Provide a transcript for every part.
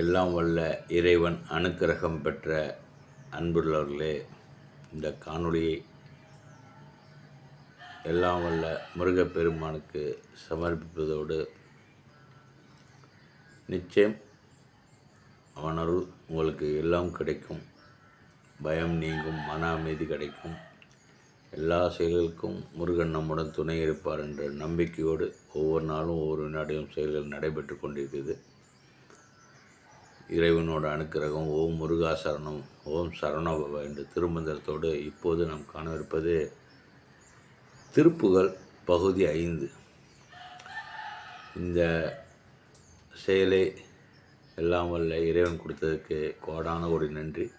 எல்லாம் வல்ல இறைவன் அனுக்கிரகம் பெற்ற அன்புள்ளவர்களே இந்த காணொளியை எல்லாம் வல்ல முருகப்பெருமானுக்கு சமர்ப்பிப்பதோடு நிச்சயம் அவனருள் உங்களுக்கு எல்லாம் கிடைக்கும். பயம் நீங்கும் மன அமைதி கிடைக்கும். எல்லா செயல்களுக்கும் முருகன் நம்முடன் துணை இருப்பார் என்ற நம்பிக்கையோடு ஒவ்வொரு நாளும் ஒவ்வொரு வினாடியும் செயல்கள் நடைபெற்று கொண்டிருக்கிறது. இறைவனோட அனுக்கிரகம் ஓம் முருகா சரணம் ஓம் சரணபவ என்ற திருமந்திரத்தோடு இப்போது நாம் காணவிருப்பது திருப்புகள் பகுதி ஐந்து. இந்த செயலை எல்லாம் வல்ல இறைவன் கொடுத்ததுக்கு கோடான ஒரு நன்றி.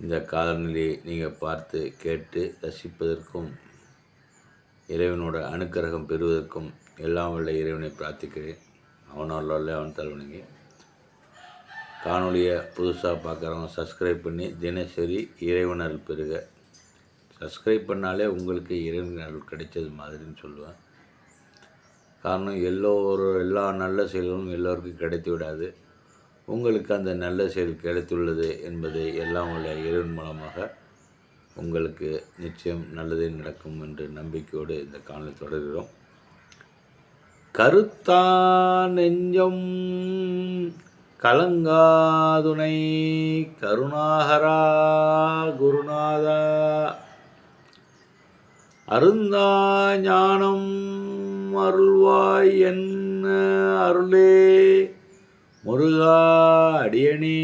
இந்த காலநிலையை நீங்கள் பார்த்து கேட்டு ரசிப்பதற்கும் இறைவனோட அனுக்கிரகம் பெறுவதற்கும் எல்லாம் வல்ல இறைவனை பிரார்த்திக்கிறேன். அவனால் அவன் தலைவனுங்க காணொலியை புதுசாக பார்க்குறவங்க சப்ஸ்கிரைப் பண்ணி தினசரி இறைவன் அருள் பெறுக. சப்ஸ்கிரைப் பண்ணாலே உங்களுக்கு இறைவன் அருள் கிடைச்சது மாதிரின்னு சொல்லுவேன். காரணம் எல்லோரும் எல்லா நல்ல செயல்களும் எல்லோருக்கும் கிடைத்து விடாது. உங்களுக்கு அந்த நல்ல செயல் கிடைத்துள்ளது என்பதை எல்லாம் உள்ள இறைவன் மூலமாக உங்களுக்கு நிச்சயம் நல்லதே நடக்கும் என்று நம்பிக்கையோடு இந்த காணொலி தொடர்கிறோம். கருத்தா நெஞ்சம் கலங்காதுனை கருணாகரா குருநாதா. அருந்தா ஞானம் அருள்வாய் என்ன அருளே. முருகா அடியணே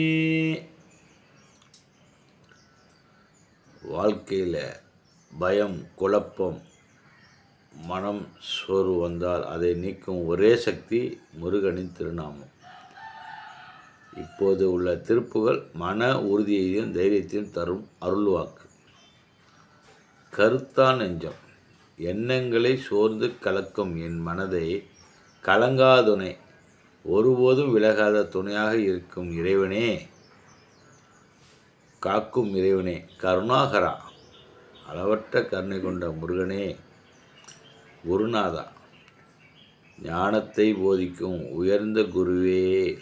வாழ்க்கையில் பயம் குழப்பம் மனம் சோர்வு வந்தால் அதை நீக்கும் ஒரே சக்தி முருகனின் திருநாமம். இப்போது உள்ள திருப்புகள் மன உறுதியையும் தைரியத்தையும் தரும் அருள்வாக்கு. கருத்தா நெஞ்சம். எண்ணங்களை சோர்ந்து கலக்கும் என் மனதை கலங்காதுணை ஒருபோதும் விலகாத துணையாக இருக்கும் இறைவனே. காக்கும் இறைவனே. கருணாகரா. அளவற்ற கருணை கொண்ட முருகனே. குருநாதா. ஞானத்தை போதிக்கும் உயர்ந்த குருவே.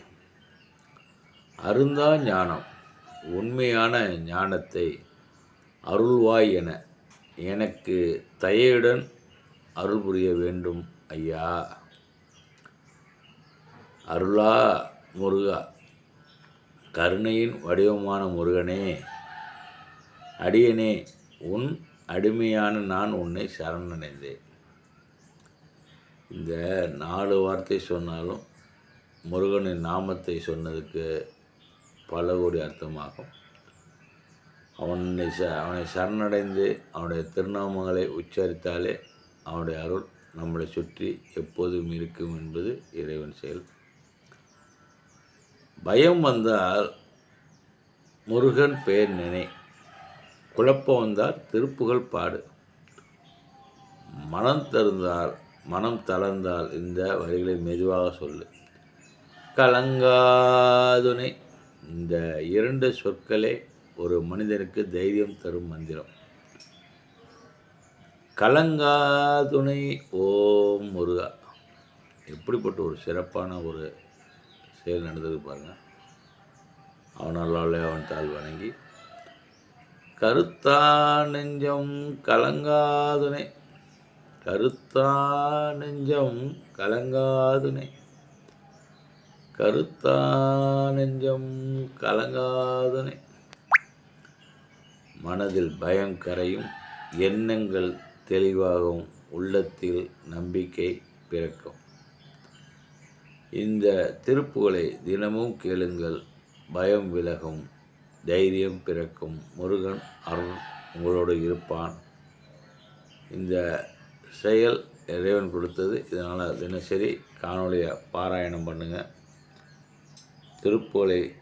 அருந்தா ஞானம் உண்மையான ஞானத்தை அருள்வாய் என. எனக்கு தயையுடன் அருள் புரிய வேண்டும் ஐயா. அருளா முருகா கருணையின் வடிவமான முருகனே. அடியனே உன் அடிமையான நான் உன்னை சரணடைந்தேன். இந்த நாலு வார்த்தை சொன்னாலும் முருகனின் நாமத்தை சொன்னதுக்கு பல கோடி அர்த்தமாகும். அவனை ச அவனை சரணடைந்து அவனுடைய திருநாமங்களை உச்சரித்தாலே அவனுடைய அருள் நம்மளை சுற்றி எப்போதும் இருக்கும் என்பது இறைவன் செயல். பயம் வந்தால் முருகன் பெயர் நினை. குழப்பம் வந்தால் திருப்புகள் பாடு. மனம் தருந்தால் மனம் தளர்ந்தால் இந்த வரிகளை மெதுவாக சொல்லு. கலங்காதுனை இந்த இரண்டு சொற்களே ஒரு மனிதனுக்கு தைரியம் தரும் மந்திரம். கலங்காதுணை ஓம் முருகா. எப்படிப்பட்ட ஒரு சிறப்பான ஒரு செயல் நடந்தது பாருங்கள் அவனாலே அவன் தாழ் வணங்கி கருத்தா நெஞ்சம் கலங்காதுனை கருத்தா நெஞ்சம் கலங்காதுனை கருத்தா நெஞ்சம் கலங்காதனை. மனதில் பயம் கரையும் எண்ணங்கள் தெளிவாகவும் உள்ளத்தில் நம்பிக்கை பிறக்கும். இந்த திருப்புகளை தினமும் கேளுங்கள். பயம் விலகும் தைரியம் பிறக்கும். முருகன் அருள் உங்களோடு இருப்பான். இந்த செயல் இறைவன் கொடுத்தது. இதனால் தினசரி காணொலியை பாராயணம் பண்ணுங்கள் திருப்போலை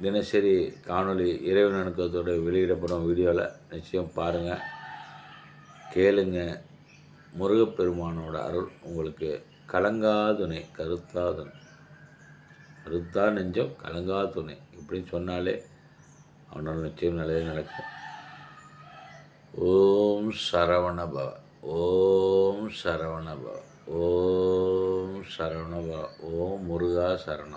தினசரி காணொலி இறைவன் அனுக்கத்தோடு வெளியிடப்படும் வீடியோவில் நிச்சயம் பாருங்கள். கேளுங்க. முருகப்பெருமானோட அருள் உங்களுக்கு கலங்காதுணை கருத்தாதுணை கருத்தா நெஞ்சம் கலங்காதுணை இப்படின்னு சொன்னாலே அவனோட நிச்சயம் நல்லதே நடக்கும். ஓம் சரவண பவ ஓம் சரவண பவ ஓம் சரவண பவ ஓம் முருகா சரணம்.